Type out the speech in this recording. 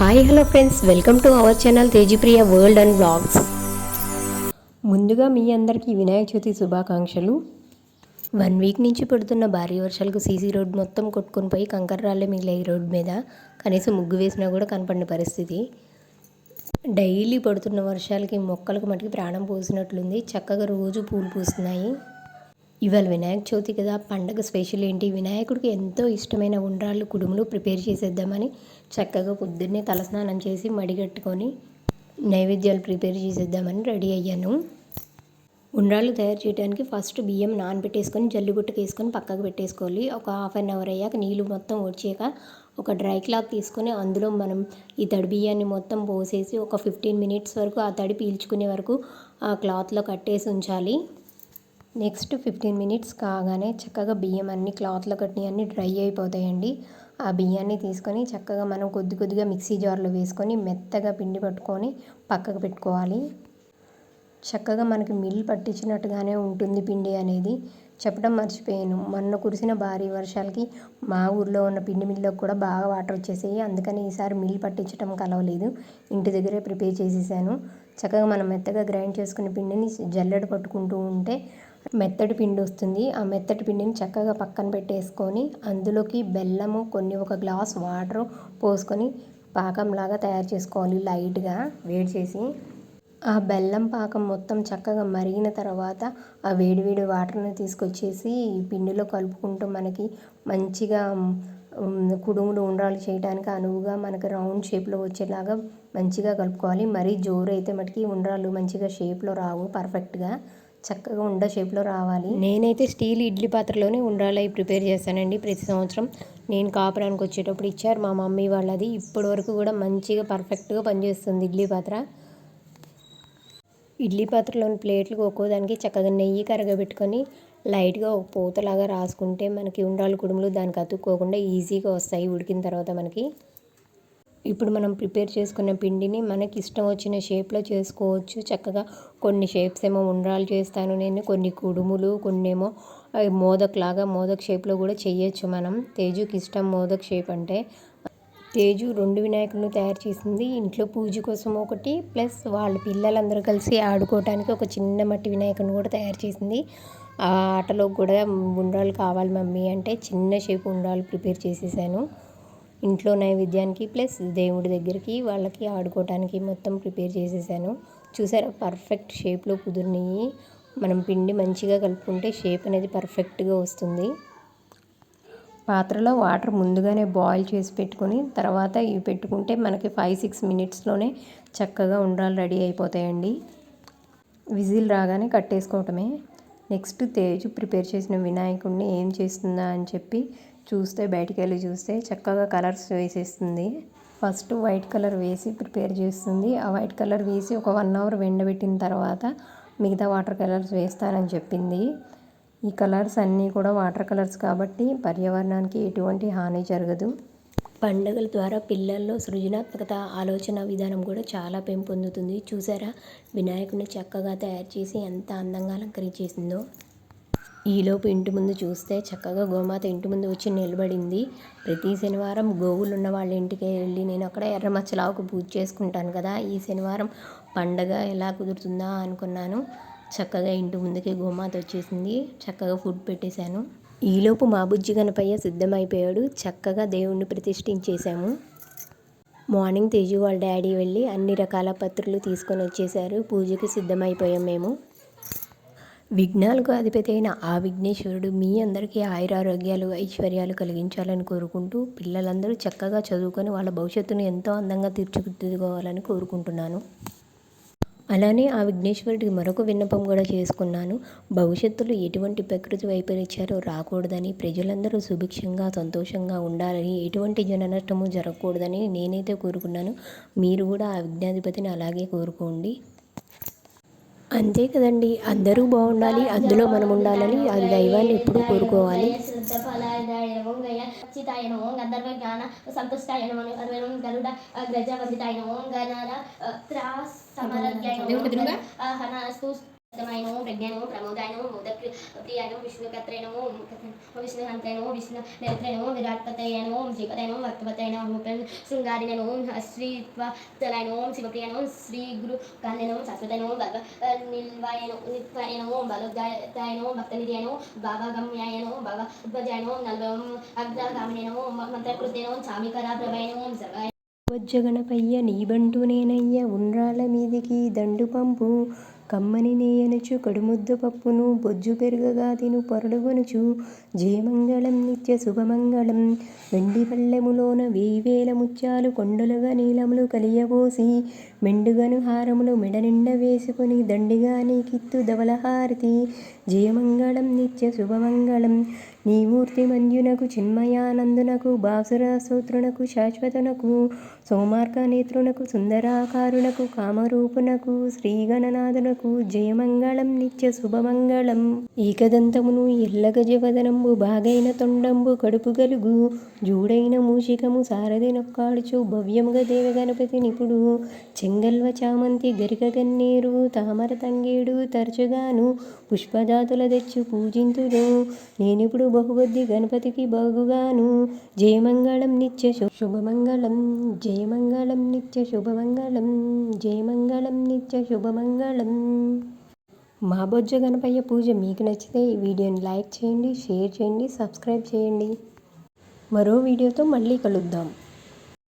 Hi hello friends welcome to our channel Tejapriya world and blogs ముందుగా మీ అందరికీ వినాయక చవితి శుభాకాంక్షలు. వన్ వీక్ నుంచి పడుతున్న భారీ వర్షాలకు సీసీ రోడ్ మొత్తం కొట్టుకొని పోయి కంకర రాళ్ళే మిగిలాయి రోడ్ మీద. కనీసం ముగ్గు వేసినా కూడా కనపడిన పరిస్థితి. డైలీ పడుతున్న వర్షాలకి మొక్కలకు మటుకు ప్రాణం పోసినట్లుంది. చక్కగా రోజు పూలు పూస్తున్నాయి. ఇవాళ వినాయక చవితి కదా పండగ స్పెషల్ ఏంటి? వినాయకుడికి ఎంతో ఇష్టమైన ఉండ్రాళ్ళు కుడుములు ప్రిపేర్ చేసేద్దామని చక్కగా పొద్దున్నే తలస్నానం చేసి మడిగట్టుకొని నైవేద్యాలు ప్రిపేర్ చేసేద్దామని రెడీ అయ్యాను. ఉండ్రాళ్ళు తయారు చేయడానికి ఫస్ట్ బియ్యం నానబెట్టేసుకొని జల్లుగుట్టకు వేసుకొని పక్కకు పెట్టేసుకోవాలి. ఒక హాఫ్ అన్ అవర్ అయ్యాక నీళ్ళు మొత్తం వచ్చాక ఒక డ్రై క్లాత్ తీసుకొని అందులో మనం ఈ తడి బియ్యాన్ని మొత్తం పోసేసి ఒక ఫిఫ్టీన్ మినిట్స్ వరకు ఆ తడి పీల్చుకునే వరకు ఆ క్లాత్లో కట్టేసి ఉంచాలి. నెక్స్ట్ ఫిఫ్టీన్ మినిట్స్ కాగానే చక్కగా బియ్యం అన్ని క్లాత్లో కట్టినవి అన్నీ డ్రై అయిపోతాయండి. ఆ బియ్యాన్ని తీసుకొని చక్కగా మనం కొద్ది కొద్దిగా మిక్సీ జార్లో వేసుకొని మెత్తగా పిండి పట్టుకొని పక్కకు పెట్టుకోవాలి. చక్కగా మనకి మిల్ పట్టించినట్టుగానే ఉంటుంది పిండి అనేది. చెప్పడం మర్చిపోయాను. మొన్న కురిసిన భారీ వర్షాలకి మా ఊర్లో ఉన్న పిండి మిల్లోకి కూడా బాగా వాటర్ వచ్చేసాయి. అందుకని ఈసారి మిల్ పట్టించడం కలవలేదు. ఇంటి దగ్గరే ప్రిపేర్ చేసేసాను. చక్కగా మనం మెత్తగా గ్రైండ్ చేసుకున్న పిండిని జల్లెడ పట్టుకుంటూ ఉంటే మెత్తటి పిండి వస్తుంది. ఆ మెత్తటి పిండిని చక్కగా పక్కన పెట్టేసుకొని అందులోకి బెల్లము కొన్ని ఒక గ్లాస్ వాటర్ పోసుకొని పాకంలాగా తయారు చేసుకోవాలి లైట్గా వేడి చేసి. ఆ బెల్లం పాకం మొత్తం చక్కగా మరిగిన తర్వాత ఆ వేడి వేడి వాటర్ని తీసుకొచ్చేసి పిండిలో కలుపుకుంటూ మనకి మంచిగా కుడుములు ఉండ్రాలు చేయడానికి అనువుగా మనకి రౌండ్ షేప్లో వచ్చేలాగా మంచిగా కలుపుకోవాలి. మరీ జోరు అయితే మటుకి ఉండ్రాలు మంచిగా షేప్లో రావు పర్ఫెక్ట్గా. చక్కగా ఉండ షేప్లో రావాలి. నేనైతే స్టీల్ ఇడ్లీ పాత్రలోనే ఉండాలి ప్రిపేర్ చేస్తానండి ప్రతి సంవత్సరం. నేను కాపురానికి వచ్చేటప్పుడు ఇచ్చారు మా మమ్మీ వాళ్ళది. ఇప్పటి వరకు కూడా మంచిగా పర్ఫెక్ట్గా పనిచేస్తుంది ఇడ్లీ పాత్ర. ఇడ్లీ పాత్రలోని ప్లేట్లకు ఒక్కోదానికి చక్కగా నెయ్యి కరగబెట్టుకొని లైట్గా ఒక పూతలాగా రాసుకుంటే మనకి ఉండాలి కుడుములు దానికి అతుక్కోకుండా ఈజీగా వస్తాయి ఉడికిన తర్వాత మనకి. ఇప్పుడు మనం ప్రిపేర్ చేసుకున్న పిండిని మనకి ఇష్టం వచ్చిన షేప్లో చేసుకోవచ్చు. చక్కగా కొన్ని షేప్స్ ఏమో ఉండ్రాలు చేస్తాను నేను కొన్ని కుడుములు కొన్ని ఏమో మోదక్లాగా మోదక్ షేప్లో కూడా చేయొచ్చు మనం. తేజుకి ఇష్టం మోదక్ షేప్ అంటే తేజు రెండు వినాయకులను తయారు చేసింది. ఇంట్లో పూజ కోసం ఒకటి ప్లస్ వాళ్ళ పిల్లలందరూ కలిసి ఆడుకోవటానికి ఒక చిన్న మట్టి వినాయకుని కూడా తయారు చేసింది. ఆ ఆటలో కూడా ఉండ్రాలు కావాలి మమ్మీ అంటే చిన్న షేప్ ఉండ్రాలు ప్రిపేర్ చేసేసాను. ఇంట్లో నైవేద్యానికి ప్లస్ దేవుడి దగ్గరికి వాళ్ళకి ఆడుకోవటానికి మొత్తం ప్రిపేర్ చేసేసాను. చూసారా? పర్ఫెక్ట్ షేప్లో కుదిరినాయి. మనం పిండి మంచిగా కలుపుకుంటే షేప్ అనేది పర్ఫెక్ట్గా వస్తుంది. పాత్రలో వాటర్ ముందుగానే బాయిల్ చేసి పెట్టుకొని తర్వాత ఇవి పెట్టుకుంటే మనకి ఫైవ్ సిక్స్ మినిట్స్లోనే చక్కగా ఉండాలి రెడీ అయిపోతాయండి. విజిల్ రాగానే కట్టేసుకోవటమే. నెక్స్ట్ తేజు ప్రిపేర్ చేసిన వినాయకుడిని ఏం చేస్తుందా అని చెప్పి చూస్తే బయటికి వెళ్ళి చూస్తే చక్కగా కలర్స్ వేసేస్తుంది. ఫస్ట్ వైట్ కలర్ వేసి ప్రిపేర్ చేస్తుంది. ఆ వైట్ కలర్ వేసి ఒక వన్ అవర్ ఎండబెట్టిన తర్వాత మిగతా వాటర్ కలర్స్ వేస్తానని చెప్పింది. ఈ కలర్స్ అన్నీ కూడా వాటర్ కలర్స్ కాబట్టి పర్యావరణానికి ఎటువంటి హాని జరగదు. పండుగల ద్వారా పిల్లల్లో సృజనాత్మకత ఆలోచన విధానం కూడా చాలా పెంపొందుతుంది. చూసారా? వినాయకుడిని చక్కగా తయారు చేసి ఎంత అందంగా అలంకరించేసిందో. ఈలోపు ఇంటి ముందు చూస్తే చక్కగా గోమాత ఇంటి ముందు వచ్చి నిలబడింది. ప్రతి శనివారం గోవులు ఉన్న వాళ్ళ ఇంటికి వెళ్ళి నేను అక్కడ ఎర్రమచ్చలావుకు పూజ చేసుకుంటాను కదా ఈ శనివారం పండగ ఎలా కుదురుతుందా అనుకున్నాను. చక్కగా ఇంటి ముందుకే గోమాత వచ్చేసింది. చక్కగా ఫుడ్ పెట్టేశాను. ఈలోపు మా బుజ్జి గణపయ్య సిద్ధమైపోయాడు. చక్కగా దేవుణ్ణి ప్రతిష్ఠించేశాము. మార్నింగ్ తేజు వాళ్ళ డాడీ వెళ్ళి అన్ని రకాల పత్రులు తీసుకొని వచ్చేసారు పూజకి సిద్ధమైపోయాం మేము. విఘ్నాలకు అధిపతి అయిన ఆ విఘ్నేశ్వరుడు మీ అందరికీ ఆయురారోగ్యాలు ఐశ్వర్యాలు కలిగించాలని కోరుకుంటూ పిల్లలందరూ చక్కగా చదువుకొని వాళ్ళ భవిష్యత్తును ఎంతో అందంగా తీర్చిదిద్దుకోవాలని కోరుకుంటున్నాను. అలానే ఆ విఘ్నేశ్వరుడికి మరొక విన్నపం కూడా చేసుకున్నాను. భవిష్యత్తులో ఎటువంటి ప్రకృతి వైపరీత్యాలు రాకూడదని ప్రజలందరూ సుభిక్షంగా సంతోషంగా ఉండాలని ఎటువంటి జన నష్టము జరగకూడదని నేనైతే కోరుకున్నాను. మీరు కూడా ఆ విఘ్నాధిపతిని అలాగే కోరుకోండి. అంతే కదండి. అందరూ బాగుండాలి అందులో మనం ఉండాలని అది దైవాన్ని ఎప్పుడూ కోరుకోవాలి. సంతుష్టాయ సమాయ ప్రజ్ఞానము ప్రమోదాయనము నమో ప్రియాయనము నమో మోదక్ ప్రియాయ విష్ణు నేత్రాయ విరాట్పతయనము శ్రీపతయనము నమో శ్రీపతయ నమో భక్తపతయ నమో శ్రీ గురు కాన్య శాశ్వతయనము భగ నిల్వాయను బల బలోదాయనము నమో బాబాగమ్యాయనము నమో బాబా ఉద్భజాయ నమో నల్వం అగ్రగామినే నమో మంత్రకృతే చామికరా ప్రభాయ సర్వాయ వజ్జగణపయ్య నీబంటూ నేనయ్య ఉండ్రాళ్ళ మీదికి దండు పంపు కమ్మని నేయనుచు కడుముద్దు పప్పును బొజ్జు పెరుగగా తిను పొరడుగొనుచు జయమంగళం నిత్య శుభమంగళం. వెండి పల్లెములోన వేయివేల ముత్యాలు కొండలుగా నీలములు కలియబోసి మెండుగను హారములు మెడనిండ వేసుకుని దండిగా నీకిత్తు ధవలహారతి జయమంగళం నిత్య శుభమంగళం. నీమూర్తి మంజునకు చిన్మయానందునకు బాసుర సూత్రునకు శాశ్వతనకు సోమార్క నేత్రునకు సుందరాకారునకు కామరూపునకు శ్రీగణనాథునకు జయమంగళం నిత్య శుభమంగళం. ఏకదంతమును ఎల్లగజవదనంబు బాగైన తొండంబు కడుపు గలుగు జూడైన మూషికము సారథి నొక్కాడుచు భవ్యముగ దేవ గణపతి నిపుడు చెంగల్వ చామంతి గరిక గన్నేరు తామర తంగేడు తరచుగాను పుష్పజాతుల తెచ్చు పూజింతును. నేనిప్పుడు బహుబుద్ధి గణపతికి బాగుగాను. జయమంగళం నిత్య శు- శుభమంగళం జయమంగళం నిత్య శుభమంగళం జయమంగళం నిత్య శుభమంగళం మా బొజ్జ గణపయ్య పూజ మీకు నచ్చితే ఈ వీడియోని లైక్ చేయండి షేర్ చేయండి సబ్స్క్రైబ్ చేయండి. మరో వీడియోతో మళ్ళీ కలుద్దాం.